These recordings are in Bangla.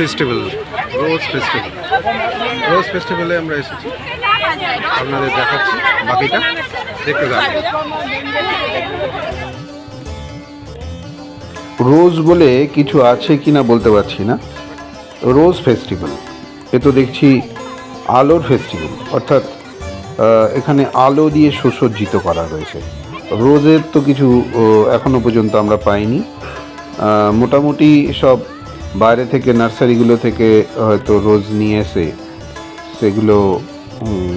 ফেস্টিভ্যাল রোজ ফেস্টিভ্যাল রোজ ফেস্টিভ্যালে আমরা এসেছি। আপনাদের দেখাচ্ছি বাকিটা। দেখতে থাকুন রোজ বলে কিছু আছে কিনা বলতে পারছি না। রোজ ফেস্টিভ্যাল এ তো দেখছি আলোর ফেস্টিভ্যাল অর্থাৎ এখানে আলো দিয়ে সুসজ্জিত করা রয়েছে রোজের তো কিছু ও, এখনও পর্যন্ত আমরা পাইনি। মোটামুটি সব বাইরে থেকে নার্সারিগুলো থেকে হয়তো রোজ নিয়ে এসে সেগুলো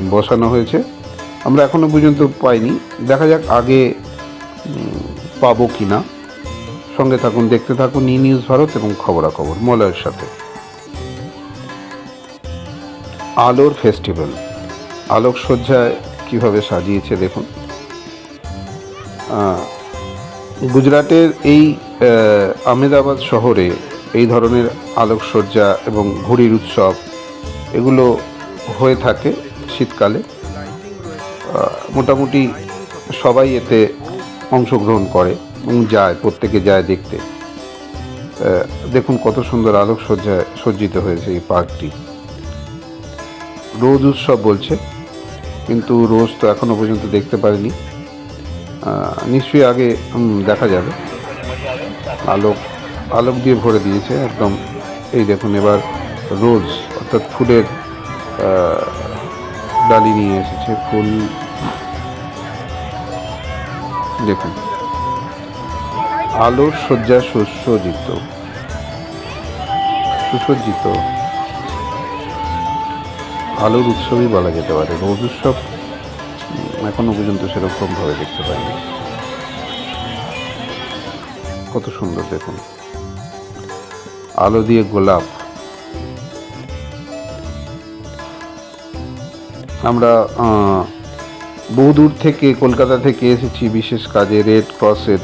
বসানো হয়েছে। আমরা এখনও পর্যন্ত পাইনি। দেখা যাক আগে পাবো কি না সঙ্গে থাকুন দেখতে থাকুন ই নিউজ ভারত এবং খবরাখবর মলয়ের সাথে। আলোর ফেস্টিভ্যাল। আলোকসজ্জায় কীভাবে সাজিয়েছে দেখুন। গুজরাটের এই আহ, আহমেদাবাদ শহরে এই ধরনের আলোকসজ্জা এবং ঘুড়ির উৎসব, এগুলো হয়ে থাকে শীতকালে। মোটামুটি সবাই এতে অংশগ্রহণ করে এবং যায়, প্রত্যেকে যায় দেখতে। দেখুন কত সুন্দর আলোকসজ্জায় সজ্জিত হয়েছে এই পার্কটি। রোজ উৎসব বলছে, কিন্তু রোজ তো এখনও পর্যন্ত দেখতে পারিনি। নিশ্চয়ই আগে দেখা যাবে। আলোক আলোক দিয়ে ভরে দিয়েছে, একদম, এই দেখুন এবার রোজ, অর্থাৎ ফুলের ডালি নিয়ে এসেছে, ফুল। দেখুন। আলোর শয্যা সুসজ্জিত। সুসজ্জিত। আলোর উৎসবই বলা যেতে পারে। রোজ উৎসব এখনও পর্যন্ত সেরকমভাবে দেখতে পাইনি। কত সুন্দর দেখুন। আলো দিয়ে গোলাপ। আমরা বহুদূর থেকে, কলকাতা থেকে এসেছি বিশেষ কাজে রেড ক্রসের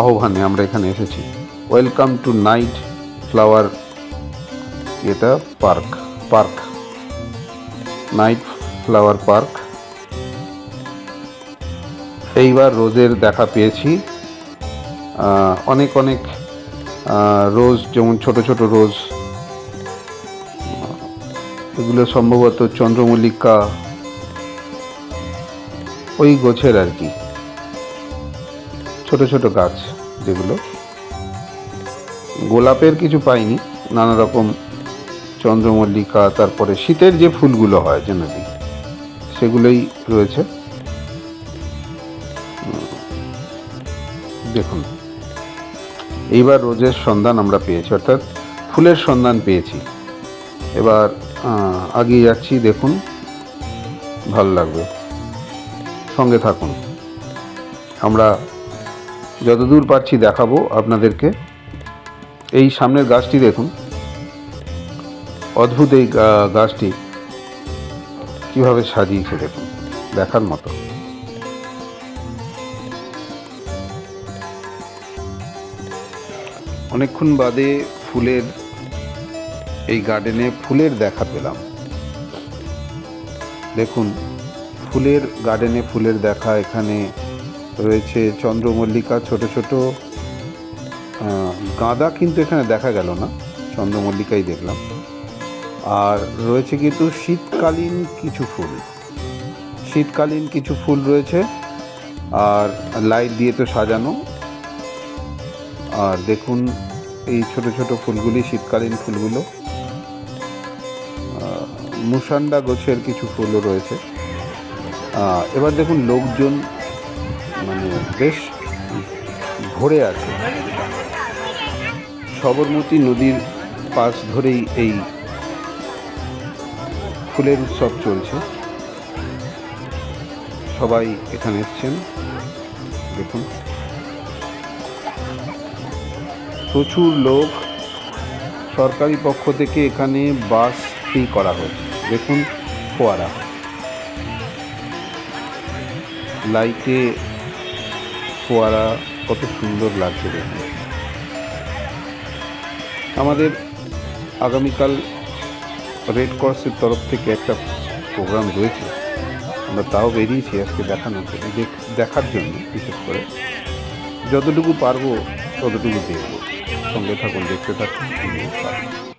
আহ্বানে আমরা এখানে এসেছি। ওয়েলকাম টু নাইট ফ্লাওয়ার এটা park park night flower park এইবার রোজের দেখা পেয়েছি। অনেক অনেক রোজ যেমন ছোট ছোট রোজ। এগুলো সম্ভবত চন্দ্রমল্লিকা, ওই গোছের আর কি। ছোট ছোট গাছ যেগুলো। গোলাপের কিছু পাইনি, নানা রকম চন্দ্রমল্লিকা, তারপরে শীতের যে ফুলগুলো হয় জেনারেলি সেগুলোই রয়েছে। দেখুন। এইবার রোজের সন্ধান আমরা পেয়েছি, অর্থাৎ ফুলের সন্ধান পেয়েছি। এবার আগিয়ে যাচ্ছি, দেখুন। ভালো লাগবে। সঙ্গে থাকুন। আমরা যতদূর পারছি দেখাবো আপনাদেরকে। এই সামনের গাছটি দেখুন। অদ্ভুত এই গাছটি কীভাবে সাজিয়েছে দেখুন। দেখার মতো। অনেকক্ষণ বাদে ফুলের এই গার্ডেনে ফুলের দেখা পেলাম। দেখুন, ফুলের গার্ডেনে ফুলের দেখা এখানে রয়েছে চন্দ্রমল্লিকা ছোট ছোট। গাঁদা কিন্তু এখানে দেখা গেল না, চন্দ্রমল্লিকাই দেখলাম। আর রয়েছে কিন্তু শীতকালীন কিছু ফুল। শীতকালীন কিছু ফুল রয়েছে, আর লাইট দিয়ে তো সাজানো। আর দেখুন, এই ছোট ছোট ফুলগুলি, শীতকালীন ফুলগুলো মুসান্ডা গোছের কিছু ফুলও রয়েছে। এবার দেখুন, লোকজন মানে বেশ ভরে আছে। সবরমতী নদীর পাশ ধরেই এই ফুলের উৎসব চলছে। সবাই এখানে এসছেন, দেখুন। প্রচুর লোক সরকারি পক্ষ থেকে এখানে বাস ফ্রি করা হয়েছে দেখুন, ফোয়ারা। লাইটে ফোয়ারা কত সুন্দর লাগছে দেখুন। আমাদের আগামীকাল রেড ক্রসের তরফ থেকে একটা প্রোগ্রাম রয়েছে। আমরা তাও বেরিয়েছি আজকে দেখানোর জন্য, দেখ- দেখার জন্য বিশেষ করে। যতটুকু পারব ততটুকু দেখব। সঙ্গে থাকুন দেখতে থাকুন।